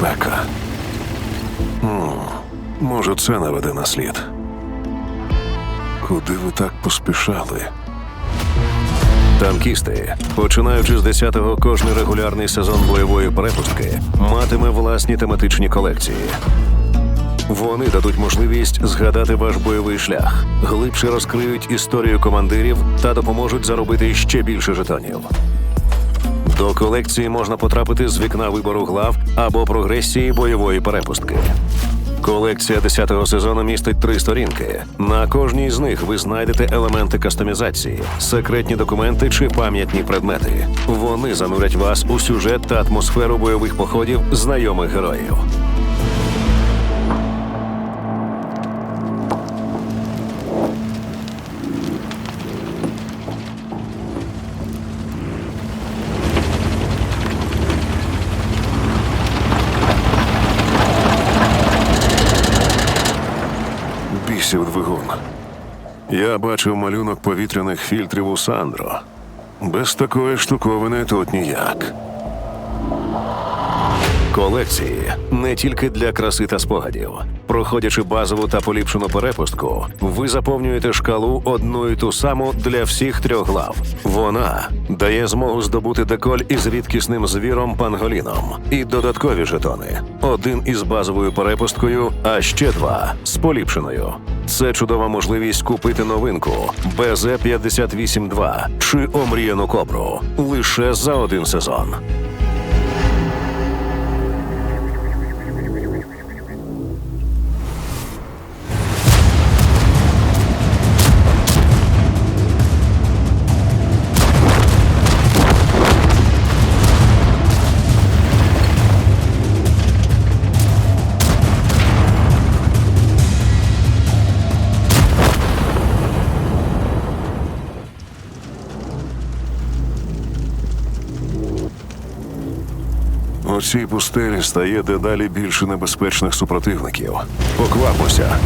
небезпека. М, може, це наведе на слід. Куди ви так поспішали? Танкісти, починаючи з 10-го, кожний регулярний сезон бойової перепустки матиме власні тематичні колекції. Вони дадуть можливість згадати ваш бойовий шлях, глибше розкриють історію командирів та допоможуть заробити ще більше жетонів. До колекції можна потрапити з вікна вибору глав або прогресії бойової перепустки. Колекція 10-го сезону містить три сторінки. На кожній з них ви знайдете елементи кастомізації, секретні документи чи пам'ятні предмети. Вони занурять вас у сюжет та атмосферу бойових походів знайомих героїв. Бісів двигун. Я бачив малюнок повітряних фільтрів у Сандро. Без такої штуковини тут ніяк. Колекції не тільки для краси та спогадів. Проходячи базову та поліпшену перепустку, ви заповнюєте шкалу одну і ту саму для всіх трьох глав. Вона дає змогу здобути деколь із рідкісним звіром панголіном і додаткові жетони. Один із базовою перепусткою, а ще два з поліпшеною. Це чудова можливість купити новинку. БЗ-58-2 чи омріяну кобру. Лише за один сезон. У цій пустелі стає дедалі більше небезпечних супротивників. Поквапося.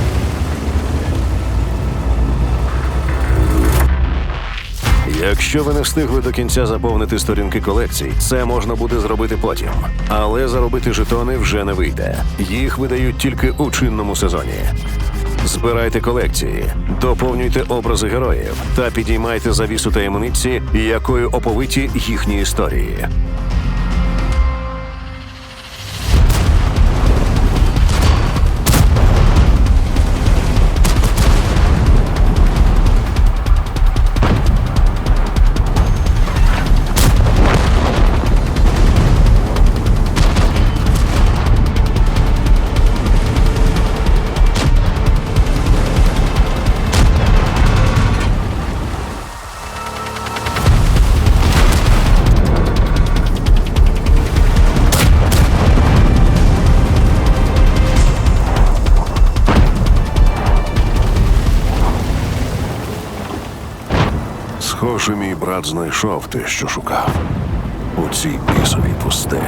Якщо ви не встигли до кінця заповнити сторінки колекцій, це можна буде зробити потім. Але заробити жетони вже не вийде. Їх видають тільки у чинному сезоні. Збирайте колекції, доповнюйте образи героїв та підіймайте завісу таємниці, якою оповиті їхні історії. Схоже, мій брат знайшов те, що шукав у цій бісовій пустелі.